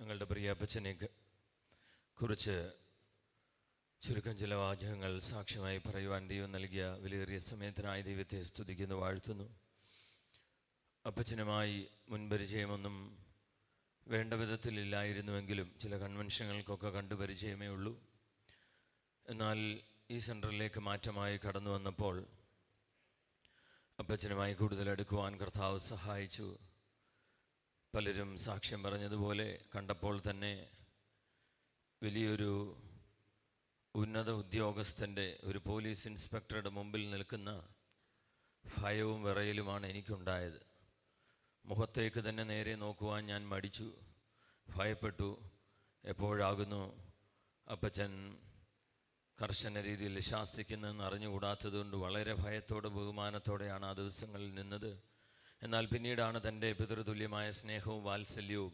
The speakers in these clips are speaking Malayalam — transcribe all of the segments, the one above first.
ഞങ്ങളുടെ പ്രിയ അപ്പച്ചനെ കുറിച്ച് ചുരുക്കം ചില വാചകങ്ങൾ സാക്ഷ്യമായി പറയുവാൻ ദൈവം നൽകിയ വിലയേറിയ സമയത്തിനായി ദൈവത്തെ സ്തുതിക്കുന്നു വാഴ്ത്തുന്നു. അപ്പച്ചനുമായി മുൻപരിചയമൊന്നും വേണ്ട വിധത്തിലില്ലായിരുന്നുവെങ്കിലും ചില കൺവെൻഷനുകൾക്കൊക്കെ കണ്ടു പരിചയമേ ഉള്ളൂ. എന്നാൽ ഈ സെന്ററിലേക്ക് മാറ്റമായി കടന്നു വന്നപ്പോൾ അപ്പച്ചനുമായി കൂടുതൽ അടുക്കുവാൻ കർത്താവ് സഹായിച്ചു. പലരും സാക്ഷ്യം പറഞ്ഞതുപോലെ കണ്ടപ്പോൾ തന്നെ വലിയൊരു ഉന്നത ഉദ്യോഗസ്ഥന്റെ ഒരു പോലീസ് ഇൻസ്പെക്ടറുടെ മുമ്പിൽ നിൽക്കുന്ന ഭയവും വിറയലുമാണ് എനിക്കുണ്ടായത്. മുഖത്തേക്ക് തന്നെ നേരെ നോക്കുവാൻ ഞാൻ മടിച്ചു ഭയപ്പെട്ടു. എപ്പോഴാകുന്നു അപ്പച്ചൻ കർശന രീതിയിൽ ശാസിക്കുന്നതെന്ന് അറിഞ്ഞുകൂടാത്തതുകൊണ്ട് വളരെ ഭയത്തോടെ ബഹുമാനത്തോടെയാണ് ആ ദിവസങ്ങളിൽ നിന്നത്. എന്നാൽ പിന്നീടാണ് തന്റെ പിതൃതുല്യമായ സ്നേഹവും വാത്സല്യവും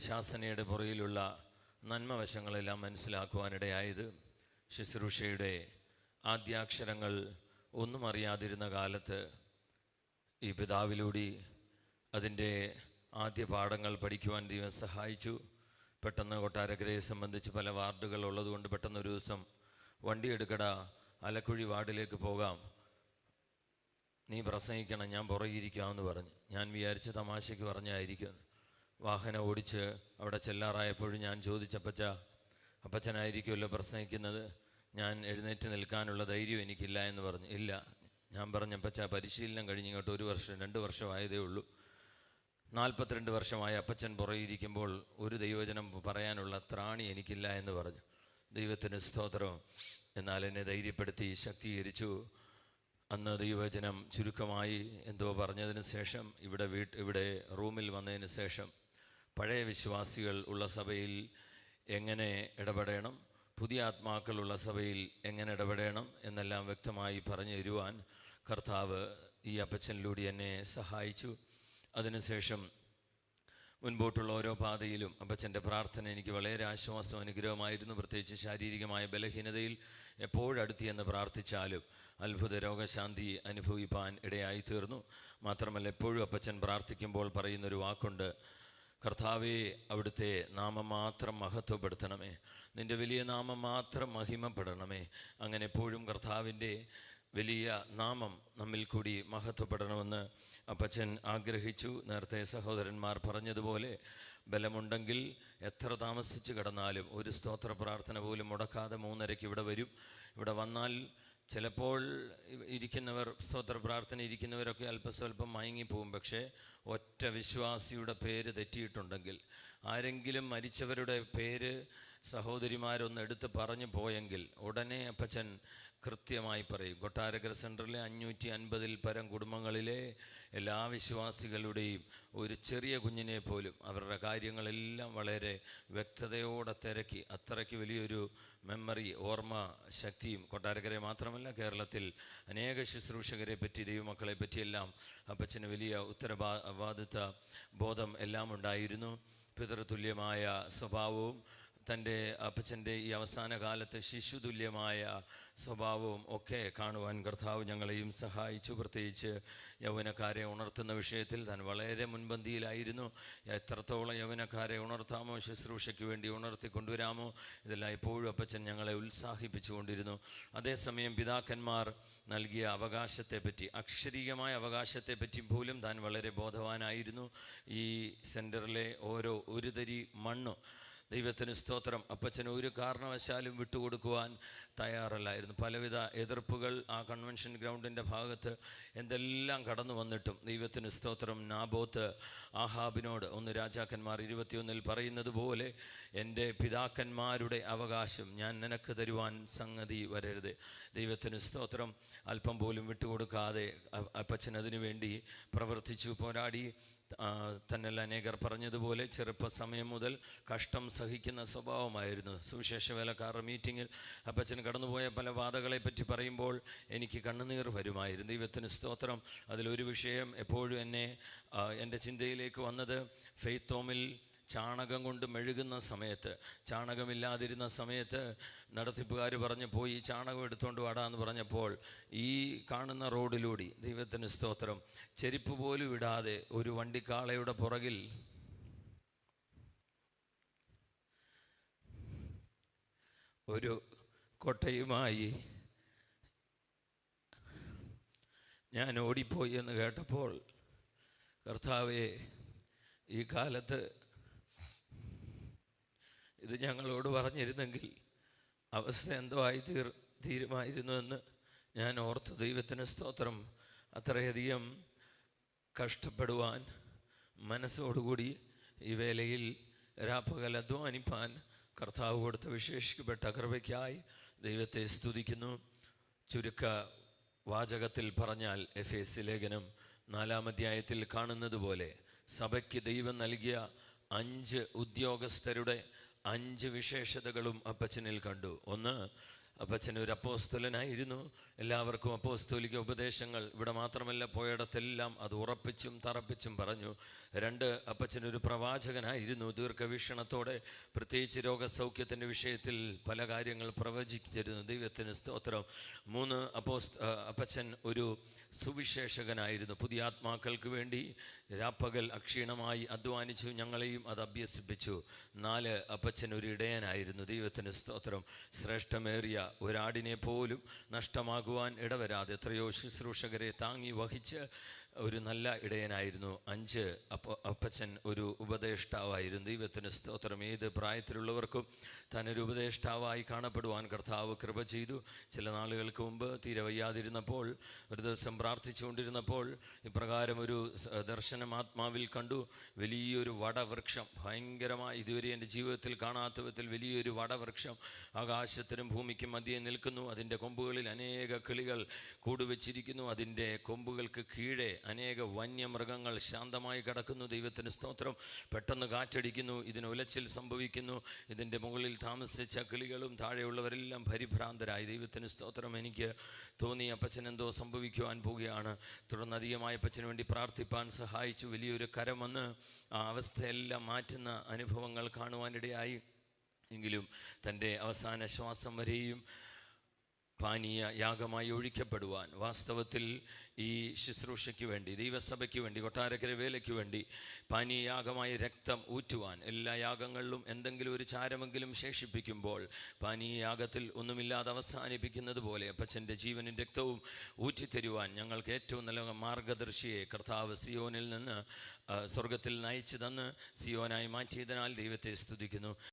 ശാസനയുടെ പുറയിലുള്ള നന്മവശങ്ങളെല്ലാം മനസ്സിലാക്കുവാനിടയായത്. ശുശ്രൂഷയുടെ ആദ്യാക്ഷരങ്ങൾ ഒന്നും അറിയാതിരുന്ന കാലത്ത് ഈ പിതാവിലൂടെ അതിന്റെ ആദ്യ പാഠങ്ങൾ പഠിക്കുവാൻ ദൈവം സഹായിച്ചു. പെട്ടെന്ന് കൊട്ടാരക്കരയെ സംബന്ധിച്ച് പല വാർഡുകൾ ഉള്ളതുകൊണ്ട് പെട്ടെന്ന് ഒരു ദിവസം വണ്ടി എടുക്കട അലക്കുഴി വാർഡിലേക്ക് പോകാം. നീ പ്രസംഗിക്കണം ഞാൻ പുറകിരിക്കാമെന്ന് പറഞ്ഞു. ഞാൻ വിചാരിച്ച തമാശയ്ക്ക് പറഞ്ഞായിരിക്കും. വാഹനം ഓടിച്ച് അവിടെ ചെല്ലാറായപ്പോഴും ഞാൻ ചോദിച്ചപ്പച്ച അപ്പച്ചനായിരിക്കുമല്ലോ പ്രസംഗിക്കുന്നത്? ഞാൻ എഴുന്നേറ്റ് നിൽക്കാനുള്ള ധൈര്യം എനിക്കില്ല എന്ന് പറഞ്ഞു. ഇല്ല. ഞാൻ പറഞ്ഞപ്പച്ച പരിശീലനം കഴിഞ്ഞ് ഇങ്ങോട്ട് ഒരു വർഷം രണ്ട് വർഷമായതേ ഉള്ളൂ. നാൽപ്പത്തിരണ്ട് വർഷമായി അപ്പച്ചൻ പുറകിരിക്കുമ്പോൾ ഒരു ദൈവജനം പറയാനുള്ള ത്രാണി എനിക്കില്ല എന്ന് പറഞ്ഞു. ദൈവത്തിന് സ്തോത്രം. എന്നാൽ എന്നെ ധൈര്യപ്പെടുത്തി ശക്തീകരിച്ചു. അന്ന് ദൈവചനം ചുരുക്കമായി എന്തോ പറഞ്ഞതിന് ശേഷം ഇവിടെ വീട്ട് ഇവിടെ റൂമിൽ വന്നതിന് ശേഷം പഴയ വിശ്വാസികൾ ഉള്ള സഭയിൽ എങ്ങനെ ഇടപെടണം പുതിയ ആത്മാക്കളുള്ള സഭയിൽ എങ്ങനെ ഇടപെടണം എന്നെല്ലാം വ്യക്തമായി പറഞ്ഞു തരുവാൻ കർത്താവ് ഈ അപ്പച്ചനിലൂടെ എന്നെ സഹായിച്ചു. അതിനുശേഷം മുൻപോട്ടുള്ള ഓരോ പാതയിലും അപ്പച്ചന്റെ പ്രാർത്ഥന എനിക്ക് വളരെ ആശ്വാസം അനുഗ്രഹമായിരുന്നു. പ്രത്യേകിച്ച് ശാരീരികമായ ബലഹീനതയിൽ എപ്പോഴടുത്തി എന്ന് പ്രാർത്ഥിച്ചാലും അത്ഭുത രോഗശാന്തി അനുഭവിപ്പാൻ ഇടയായി തീർന്നു മാത്രമല്ല എപ്പോഴും അപ്പച്ചൻ പ്രാർത്ഥിക്കുമ്പോൾ പറയുന്നൊരു വാക്കുണ്ട് കർത്താവെ അവിടുത്തെ നാമം മാത്രം മഹത്വപ്പെടുത്തണമേ. നിന്റെ വലിയ നാമം മാത്രം മഹിമപ്പെടണമേ. അങ്ങനെ എപ്പോഴും കർത്താവിന്റെ വലിയ നാമം നമ്മിൽ കൂടി മഹത്വപ്പെടണമെന്ന് അപ്പച്ചൻ ആഗ്രഹിച്ചു. നേരത്തെ സഹോദരന്മാർ പറഞ്ഞതുപോലെ ബലമുണ്ടെങ്കിൽ എത്ര താമസിച്ച് കിടന്നാലും ഒരു സ്തോത്ര പ്രാർത്ഥന പോലും മുടക്കാതെ മൂന്നരയ്ക്ക് ഇവിടെ വരും. ഇവിടെ വന്നാൽ ചിലപ്പോൾ ഇരിക്കുന്നവർ സ്തോത്ര പ്രാർത്ഥന ഇരിക്കുന്നവരൊക്കെ അല്പസ്വല്പം മയങ്ങിപ്പോവും. പക്ഷേ ഒറ്റ വിശ്വാസിയുടെ പേര് തെറ്റിയിട്ടുണ്ടെങ്കിൽ ആരെങ്കിലും മരിച്ചവരുടെ പേര് സഹോദരിമാരൊന്ന് എടുത്ത് പറഞ്ഞു പോയെങ്കിൽ ഉടനെ അപ്പച്ചൻ കൃത്യമായി പറയും. കൊട്ടാരക്കര സെന്ററിലെ അഞ്ഞൂറ്റി അൻപതിൽ പരം കുടുംബങ്ങളിലെ എല്ലാ വിശ്വാസികളുടെയും ഒരു ചെറിയ കുഞ്ഞിനെ പോലും അവരുടെ കാര്യങ്ങളെല്ലാം വളരെ വ്യക്തതയോടെ തിരക്കി അത്രയ്ക്ക് വലിയൊരു മെമ്മറി ഓർമ്മ ശക്തിയും കൊട്ടാരക്കരെ മാത്രമല്ല കേരളത്തിൽ അനേക ശുശ്രൂഷകരെ പറ്റി ദൈവമക്കളെ പറ്റിയെല്ലാം അപ്പച്ചന് വലിയ ഉത്തരവാദിത്ത ബോധം എല്ലാം ഉണ്ടായിരുന്നു പിതൃതുല്യമായ സ്വഭാവവും തന്റെ അപ്പച്ചന്റെ ഈ അവസാന കാലത്ത് ശിശുതുല്യമായ സ്വഭാവവും ഒക്കെ കാണുവാൻ കർത്താവ് ഞങ്ങളെയും സഹായിച്ചു. പ്രത്യേകിച്ച് യൗവനക്കാരെ ഉണർത്തുന്ന വിഷയത്തിൽ താൻ വളരെ മുൻപന്തിയിലായിരുന്നു. എത്രത്തോളം യൗവനക്കാരെ ഉണർത്താമോ ശുശ്രൂഷയ്ക്ക് വേണ്ടി ഉണർത്തി കൊണ്ടുവരാമോ ഇതെല്ലാം എപ്പോഴും അപ്പച്ചൻ ഞങ്ങളെ ഉത്സാഹിപ്പിച്ചുകൊണ്ടിരുന്നു. അതേസമയം പിതാക്കന്മാർ നൽകിയ അവകാശത്തെപ്പറ്റി അക്ഷരീയമായ അവകാശത്തെപ്പറ്റി പോലും താൻ വളരെ ബോധവാനായിരുന്നു. ഈ സെന്ററിലെ ഓരോ ഒരു തരി മണ്ണ് ദൈവത്തിന് സ്തോത്രം. അപ്പച്ചന് ഒരു കാരണവശാലും വിട്ടുകൊടുക്കുവാൻ തയ്യാറല്ലായിരുന്നു. പലവിധ എതിർപ്പുകൾ ആ കൺവെൻഷൻ ഗ്രൗണ്ടിന്റെ ഭാഗത്ത് എന്തെല്ലാം കടന്നു വന്നിട്ടും ദൈവത്തിന് സ്തോത്രം. നാബോത്ത് ആഹാബിനോട് ഒന്ന് രാജാക്കന്മാർ ഇരുപത്തിയൊന്നിൽ പറയുന്നത് പോലെ എന്റെ പിതാക്കന്മാരുടെ അവകാശം ഞാൻ നിനക്ക് തരുവാൻ സംഗതി വരരുത്. ദൈവത്തിന് സ്തോത്രം. അല്പം പോലും വിട്ടുകൊടുക്കാതെ അപ്പച്ചൻ അതിനു വേണ്ടി പ്രവർത്തിച്ചു. പോരാടി. തന്നെല്ലാം അനേകർ പറഞ്ഞതുപോലെ ചെറുപ്പസമയം മുതൽ കഷ്ടം സഹിക്കുന്ന സ്വഭാവമായിരുന്നു. സുവിശേഷ വേലക്കാരുടെ മീറ്റിങ്ങിൽ അപ്പച്ചൻ കടന്നുപോയ പല വാദകളെ പറ്റി പറയുമ്പോൾ എനിക്ക് കണ്ണുനീർ വരുമായിരുന്നു. ദൈവത്തിന് സ്തോത്രം. അതിലൊരു വിഷയം എപ്പോഴും എന്നെ എന്റെ ചിന്തയിലേക്ക് വന്നത് ഫെയ്ത്തോമിൽ ചാണകം കൊണ്ട് മെഴുകുന്ന സമയത്ത് ചാണകമില്ലാതിരുന്ന സമയത്ത് നടത്തിപ്പുകാർ പറഞ്ഞു പോയി ചാണകം എടുത്തുകൊണ്ട് വാടാന്ന് പറഞ്ഞപ്പോൾ ഈ കാണുന്ന റോഡിലൂടെ ദൈവത്തിന് സ്തോത്രം ചെരിപ്പ് പോലും ഇടാതെ ഒരു വണ്ടിക്കാളയുടെ പുറകിൽ ഒരു കൊട്ടയുമായി ഞാൻ ഓടിപ്പോയി എന്ന് കേട്ടപ്പോൾ കർത്താവെ ഈ കാലത്ത് ഇത് ഞങ്ങളോട് പറഞ്ഞിരുന്നെങ്കിൽ അവസ്ഥ എന്തോ ആയി തീർ തീരുമായിരുന്നുവെന്ന് ഞാൻ ഓർത്ത് ദൈവത്തിന് സ്തോത്രം. അത്രയധികം കഷ്ടപ്പെടുവാൻ മനസ്സോടുകൂടി ഈ വേലയിൽ രാപ്പകൽ അധ്വാനിപ്പാൻ കർത്താവ് കൊടുത്ത വിശേഷിക്കപ്പെട്ട കൃപയ്ക്കായി ദൈവത്തെ സ്തുതിക്കുന്നു. ചുരുക്ക വാചകത്തിൽ പറഞ്ഞാൽ എഫ് എസ് ലേഖനം നാലാം അധ്യായത്തിൽ കാണുന്നത് പോലെ സഭയ്ക്ക് ദൈവം നൽകിയ അഞ്ച് ഉദ്യോഗസ്ഥരുടെ അഞ്ച് വിശേഷതകളും അപ്പച്ചനിൽ കണ്ടു. ഒന്ന് അപ്പച്ചൻ ഒരു അപ്പോസ്തലനായിരുന്നു. എല്ലാവർക്കും അപ്പോസ്തോലിക ഉപദേശങ്ങൾ. ഇവിടെ മാത്രമല്ല പോയിടത്തെല്ലാം അത് ഉറപ്പിച്ചും തറപ്പിച്ചും പറഞ്ഞു. രണ്ട് അപ്പച്ചൻ ഒരു പ്രവാചകനായിരുന്നു. ദീർഘവീക്ഷണത്തോടെ പ്രത്യേകിച്ച് രോഗസൗഖ്യത്തിന്റെ വിഷയത്തിൽ പല കാര്യങ്ങൾ പ്രവചിച്ചിരുന്നു. ദൈവത്തിന് സ്തോത്രം. മൂന്ന് അപ്പോസ് അപ്പച്ചൻ ഒരു സുവിശേഷകനായിരുന്നു. പുതിയ ആത്മാക്കൾക്ക് വേണ്ടി രാപ്പകൽ അക്ഷീണമായി അധ്വാനിച്ചു ഞങ്ങളെയും അത് അഭ്യസിപ്പിച്ചു. നാല് അപ്പച്ചൻ ഒരു ഇടയനായിരുന്നു. ദൈവത്തിന് സ്തോത്രം. ശ്രേഷ്ഠമേറിയ ഒരാടിനെ പോലും നഷ്ടമാകുവാൻ ഇടവരാതെ എത്രയോ ശുശ്രൂഷകരെ താങ്ങി വഹിച്ച് ഒരു നല്ല ഇടയനായിരുന്നു. അഞ്ച് അപ്പ അപ്പച്ചൻ ഒരു ഉപദേഷ്ടാവായിരുന്നു. ദൈവത്തിന് സ്തോത്രം. ഏത് പ്രായത്തിലുള്ളവർക്കും താനൊരു ഉപദേഷ്ടാവായി കാണപ്പെടുവാൻ കർത്താവ് കൃപ ചെയ്തു. ചില നാളുകൾക്ക് മുമ്പ് തീരെ വയ്യാതിരുന്നപ്പോൾ ഒരു ദിവസം പ്രാർത്ഥിച്ചുകൊണ്ടിരുന്നപ്പോൾ ഇപ്രകാരം ഒരു ദർശനം ആത്മാവിൽ കണ്ടു. വലിയൊരു വടവൃക്ഷം. ഭയങ്കരമായി ഇതുവരെ എന്റെ ജീവിതത്തിൽ കാണാത്ത വിധത്തിൽ വലിയൊരു വടവൃക്ഷം ആകാശത്തിനും ഭൂമിക്കും മധ്യേ നിൽക്കുന്നു. അതിന്റെ കൊമ്പുകളിൽ അനേക കിളികൾ കൂടുവച്ചിരിക്കുന്നു. അതിന്റെ കൊമ്പുകൾക്ക് കീഴെ അനേക വന്യമൃഗങ്ങൾ ശാന്തമായി കിടക്കുന്നു. ദൈവത്തിന് സ്തോത്രം. പെട്ടെന്ന് കാറ്റടിക്കുന്നു. ഇതിന് ഉലച്ചിൽ സംഭവിക്കുന്നു. ഇതിന്റെ മുകളിൽ താമസിച്ച കിളികളും താഴെയുള്ളവരെല്ലാം പരിഭ്രാന്തരായി. ദൈവത്തിന് സ്തോത്രം. എനിക്ക് തോന്നി അപ്പച്ചൻ എന്തോ സംഭവിക്കുവാൻ പോവുകയാണ്. തുടർന്ന് അധികമായ അപ്പച്ചന് വേണ്ടി പ്രാർത്ഥിപ്പാൻ സഹായിച്ചു. വലിയൊരു കരം വന്ന് ആ അവസ്ഥയെല്ലാം മാറ്റുന്ന അനുഭവങ്ങൾ കാണുവാനിടയായി. എങ്കിലും തന്റെ അവസാന ശ്വാസം വരെയും പാനീയ യാഗമായി ഒഴിക്കപ്പെടുവാൻ. വാസ്തവത്തിൽ ഈ ശുശ്രൂഷയ്ക്ക് വേണ്ടി ദൈവസഭയ്ക്ക് വേണ്ടി കൊട്ടാരക്കര വേലയ്ക്ക് വേണ്ടി പാനീയ യാഗമായി രക്തം ഊറ്റുവാൻ എല്ലാ യാഗങ്ങളിലും എന്തെങ്കിലും ഒരു ചാരമെങ്കിലും ശേഷിപ്പിക്കുമ്പോൾ പാനീയ യാഗത്തിൽ ഒന്നുമില്ലാതെ അവസാനിപ്പിക്കുന്നത് പോലെ അപ്പച്ചന്റെ ജീവനും രക്തവും ഊറ്റിത്തരുവാൻ ഞങ്ങൾക്ക് ഏറ്റവും നല്ല മാർഗദർശിയെ കർത്താവ് സിയോനിൽ നിന്ന് സ്വർഗത്തിൽ നയിച്ചു തന്ന് സിയോനായി മാറ്റിയതിനാൽ ദൈവത്തെ സ്തുതിക്കുന്നു.